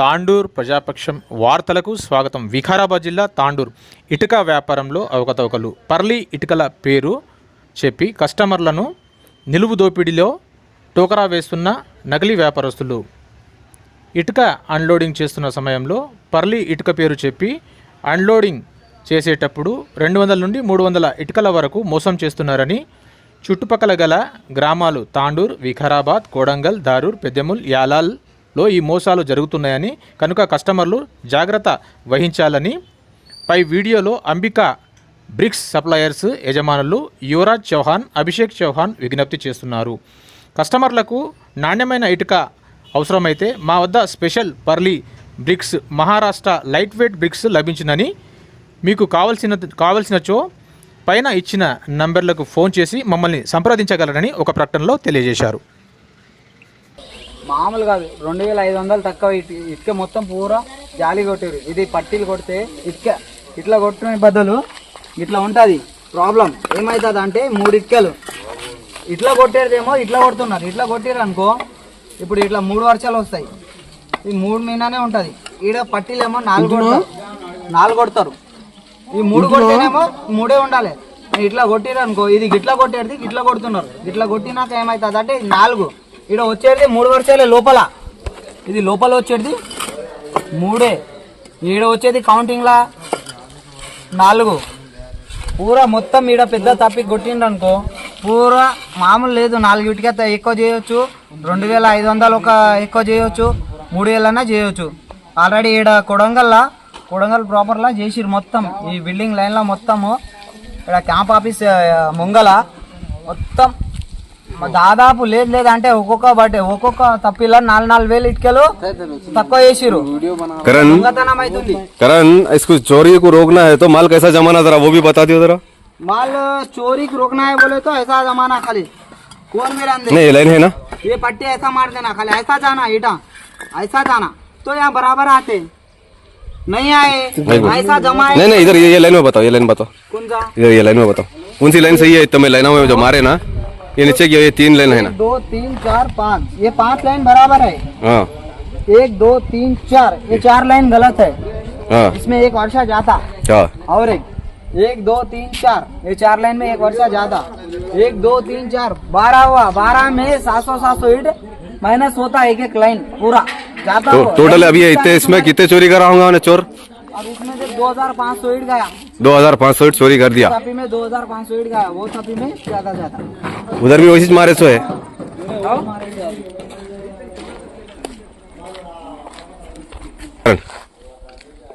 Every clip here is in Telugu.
తాండూర్ ప్రజాపక్షం వార్తలకు స్వాగతం. వికారాబాద్ జిల్లా తాండూర్ ఇటుక వ్యాపారంలో అవకతవకలు. పర్లీ ఇటుకల పేరు చెప్పి కస్టమర్లను నిలువు దోపిడీలో టోకరా వేస్తున్న నకిలీ వ్యాపారస్తులు. ఇటుక అన్లోడింగ్ చేస్తున్న సమయంలో పర్లీ ఇటుక పేరు చెప్పి అన్లోడింగ్ చేసేటప్పుడు రెండు వందల నుండి మూడు వందల ఇటుకల వరకు మోసం చేస్తున్నారని చుట్టుపక్కల గల గ్రామాలు తాండూర్ వికారాబాద్ కోడంగల్ దారూర్ పెద్దెముల్ లో ఈ మోసాలు జరుగుతున్నాయని కనుక కస్టమర్లు జాగ్రత్త వహించాలని పై వీడియోలో అంబికా బ్రిక్స్ సప్లయర్స్ యజమానులు యువరాజ్ చౌహాన్ అభిషేక్ చౌహాన్ విజ్ఞప్తి చేస్తున్నారు. కస్టమర్లకు నాణ్యమైన ఇటుక అవసరమైతే మా వద్ద special Palri bricks Maharashtra light weight bricks లభించిందని మీకు కావలసిన కావలసినచో పైన ఇచ్చిన నంబర్లకు ఫోన్ చేసి మమ్మల్ని సంప్రదించగలరని ఒక ప్రకటనలో తెలియజేశారు. మామూలు కాదు. రెండు వేల ఐదు వందలు తక్కువ ఇటు- ఇటుక మొత్తం పూరా జాలి కొట్టారు ఇది పట్టీలు కొడితే ఇటుక ఇట్లా కొట్టుకునే బదులు ఇట్లా ఉంటుంది. ప్రాబ్లం. ఏమవుతుంది అంటే మూడు ఇటుకలు. ఇట్లా కొట్టేదేమో ఇట్లా కొడుతున్నారు. ఇట్లా కొట్టారు అనుకో ఇప్పుడు ఇట్లా మూడు వర్షాలు వస్తాయి. ఈ మూడు మీదనే ఉంటుంది. ఈడ పట్టీలేమో నాలుగు కొడతారు. నాలుగు కొడతారు. ఈ మూడు కొడితేనేమో మూడే ఉండాలి. ఇట్లా కొట్టిరు అనుకో ఇది గిట్లా కొట్టేది గిట్లా కొడుతున్నారు. ఇట్లా కొట్టినాక ఏమవుతుంది అంటే ఇది నాలుగు. ఇక్కడ వచ్చేది మూడు వర్షాలే లోపల. ఇది లోపల వచ్చేది మూడే. ఈడ వచ్చేది కౌంటింగ్లా నాలుగు. పూరా మొత్తం ఈడ పెద్ద తప్పి కొట్టిండ్రు అనుకో పూరా మామూలు లేదు. నాలుగు ఇటుక ఎక్కువ చేయొచ్చు. రెండు వేల ఐదు వందలు ఒక ఎక్కువ చేయొచ్చు. మూడు వేలన్నా చేయొచ్చు. ఆల్రెడీ ఈడ కొడంగల్లా కొడంగల్ ప్రాపర్లా చేసిరు మొత్తం. ఈ బిల్డింగ్ లైన్లో మొత్తము. ఇక్కడ క్యాంప్ ఆఫీస్ ముంగల మొత్తం మ- దాదాపు లేదు లేదు అంటే ఒక్కొక్క బట్టే ఒక్కొక్క తప్పిలా నాలుగు నాలుగు వేలు ఇటుకలు తక్కువ చేసిరు करण దొంగతనం అవుతుంది करण इसको चोरी को रोकना है तो माल कैसा जमाना जरा वो भी बता दियो जरा माल चोरी को रोकना है बोले तो ऐसा जमाना खाली कौन मेरा अंदर नहीं ये लाइन है ना ये पट्टी ऐसा मार देना खाली ऐसा जाना ईटा ऐसा जाना तो यहाँ बराबर आते नहीं आए नहीं, ऐसा जमा है नहीं नहीं इधर ये, ये लाइन में बताओ ये लाइन बताओ कौन सा इधर ये लाइन में बताओ कौन सी लाइन सही है तुम्हें लाइनों में जो मारे ना ये नीचे की ये तीन लाइन है ना? दो तीन चार पाँच। ये पाँच लाइन बराबर है। हाँ। एक दो तीन चार। ये चार लाइन गलत है। हाँ। इसमें एक वर्षा जाता क्या और एक एक दो तीन चार। ये चार लाइन में एक वर्षा ज़्यादा। एक दो तीन चार। बारह हुआ। बारह में सात सौ सात सौ ईट माइनस होता है एक एक लाइन पूरा। जाता तो टोटल अभी ये इतने इसमें कितने चोरी करा होगा मैंने चोर? अब इसमें से दो हज़ार पाँच सौ ईट गया। दो हज़ार पाँच सौ चोरी कर दिया। में दो हज़ार पाँच सौ ईट गया। वो सभी में ज़्यादा ज़्यादा। उधर भी वैसे मारे सो है।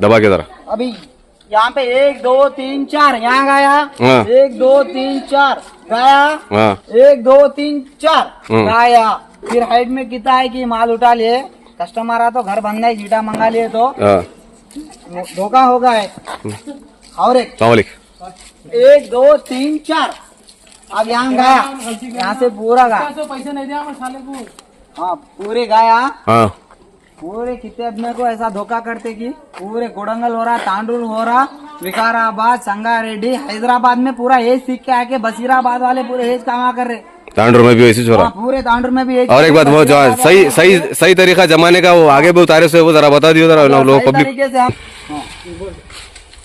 दबा के जरा अभी यहाँ पे एक दो तीन चार यहाँ गया। हाँ। एक दो तीन चार गया। हाँ। एक दो तीन चार हम्म। गया। फिर हाइट में कितना है कि माल उठा लिए। कस्टमर आ तो घर बंदा है जीटा मंगा लिए तो। हाँ। धोखा होगा है और एक। एक दो तीन चार। अब यहाँ गया। यहाँ से पूरा गया। पैसे नहीं दिया साले को। हाँ पूरे गया। हाँ। पूरे कितने अपने को ऐसा धोखा करते कि पूरे कोडंगल हो रहा तांडूर हो रहा विकाराबाद संगारेड्डी हैदराबाद में पूरा हेज सीख के आके बसीराबाद वाले पूरे हेज कमा कर रहे। तांडूर में भी वैसे चोरा हाँ, पूरे तांडूर में भी एज और एक बात वो जो सही सही सही तरीका जमाने का वो आगे भी उतारे से वो जरा बता दियो जरा लोग पब्लिक तरीके से आप हाँ,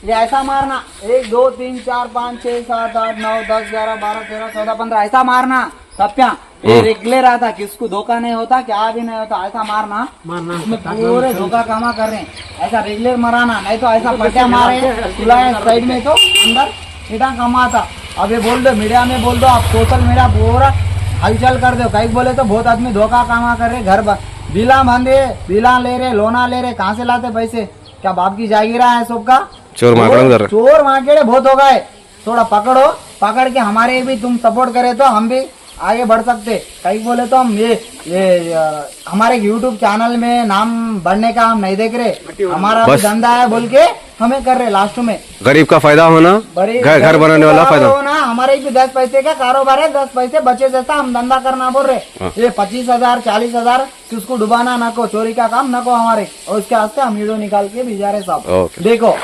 ये ऐसा मारना। एक दो तीन चार पाँच छह सात आठ नौ दस ग्यारह बारह तेरह चौदह पंद्रह ऐसा मारना। तप्या ये रेगुलर आता किसको धोखा नहीं होता क्या भी नहीं होता ऐसा मारना। मारना। इसमें पूरे धोखा कामा कर रहे हैं। ऐसा रेगुलर मराना नहीं तो ऐसा पट्या मारे साइड में तो अंदर। सीधा कमाता। अब ये बोल दो मीडिया में बोल दो आप सोशल मीडिया पूरा हलचल कर दो। कहीं बोले तो बहुत आदमी धोखा कामा कर रहे घर ब- बिला बांधे बिला ले रहे लोना ले रहे कहाँ से लाते पैसे? क्या बाप की जागीरा है सबका? चोर माकड़ों जरा चोर माकेड़े बहुत हो गए। थोड़ा पकड़ो। पकड़ के हमारे भी तुम सपोर्ट करे तो हम भी आगे बढ़ सकते। कहीं बोले तो हम ये ये हमारे यूट्यूब चैनल में नाम बढ़ने का हम नहीं देख रहे। हमारा भी धंधा है बोल के हमें कर रहे लास्ट में। गरीब का फ़ायदा होना घर घर बनाने वाला फ़ायदा। हो ना हमारे भी दस पैसे का कारोबार है दस पैसे बचे जैसा हम धंधा करना बोल रहे। हाँ। ये पच्चीस हज़ार चालीस हज़ार किसको डुबाना न को चोरी का काम न को हमारे। और उसके वास्ते हम वीडियो निकाल के भेजा रहे साहब देखो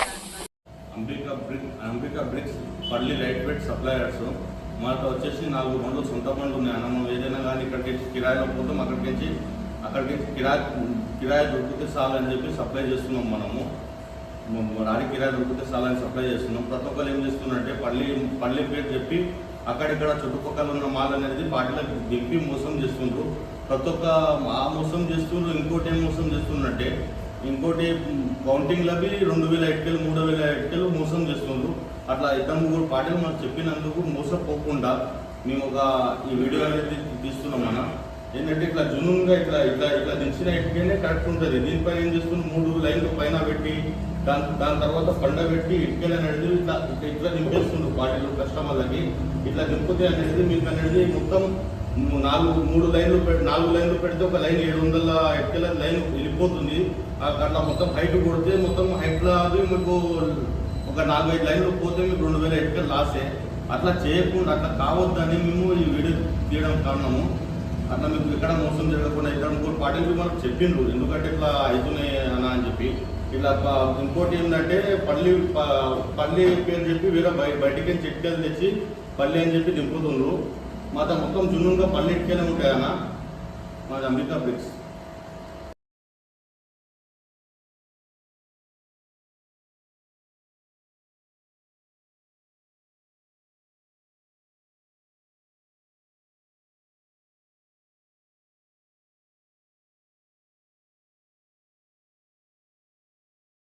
నాలుగు బండ్లు సొంత బండ్లు ఉన్నాయి. అన్న మనం ఏదైనా కానీ ఇక్కడికి కిరాయిలో పోతాం అక్కడికి నుంచి అక్కడికి కిరాయి కిరాయి దొరికితే చాలని చెప్పి సప్లై చేస్తున్నాం మనము. రాడి కిరాయి దొరికితే చాలని సప్లై చేస్తున్నాం. ప్రతి ఒక్కరు ఏం చేస్తున్నారంటే పల్లి పల్లి పేరు చెప్పి అక్కడిక్కడ చుట్టుపక్కల ఉన్న మాల్ అనేది వాటిలోకి దింపి మోసం చేస్తుండ్రు. ప్రతి ఒక్క ఆ మోసం చేస్తుండ్రు. ఇంకోటి ఏం మోసం చేస్తుండ్రంటే ఇంకోటి కౌంటింగ్లవి రెండు వేల ఇటుకలు మూడు వేల ఇటుకలు మోసం చేస్తుండ్రు. అట్లా ఇద్దరు ముగ్గురు పార్టీలు మనకు చెప్పినందుకు మోసపోకుండా మేము ఒక ఈ వీడియో అనేది తీస్తున్నాం మనం. ఏంటంటే ఇట్లా జునూన్గా ఇట్లా ఇట్లా ఇట్లా దించిన ఇటుకనే కరెక్ట్ ఉంటుంది. దీనిపైన ఏం చేస్తున్నాం? మూడు లైన్లు పైన పెట్టి దాని దాని తర్వాత పండ పెట్టి ఇటుకలు అనేది ఇట్లా ఇట్లా ఇట్లా దింపేస్తుండ్రు పార్టీలు కస్టమర్లకి. ఇట్లా దింపితే అనేది మీకు అనేది మొత్తం నాలుగు మూడు లైన్లు పెట్టి నాలుగు లైన్లు పెడితే ఒక లైన్ ఏడు వందల ఇటుకల లైన్ వెళ్ళిపోతుంది. అట్లా మొత్తం హైట్ కొడితే మొత్తం హైట్లో అది మీకు ఒక నాలుగైదు లైన్లు పోతే మీకు రెండు వేల ఇటుకలు లాసే. అట్లా చేయకుండా అట్లా కావద్దని మేము ఈ వీడియో తీయడం కారణము. అట్లా మీకు ఎక్కడ మోసం జరగకుండా ఇక్కడ ఇంకోటి పార్టీలు మనకు చెప్పిండ్రు. ఎందుకంటే ఇట్లా అవుతున్నాయి అన్న అని చెప్పి. ఇట్లా ఇంకోటి ఏంటంటే పల్లి ప- పల్లి పేరు చెప్పి వేరే బయ బయటికి చెట్కెళ్ళి తెచ్చి పల్లి అని చెప్పి దింపుతుండ్రు. మాతో మొత్తం జున్నుగా పల్లి ఉంటాయన్న మాది అంబికా బ్రిక్స్.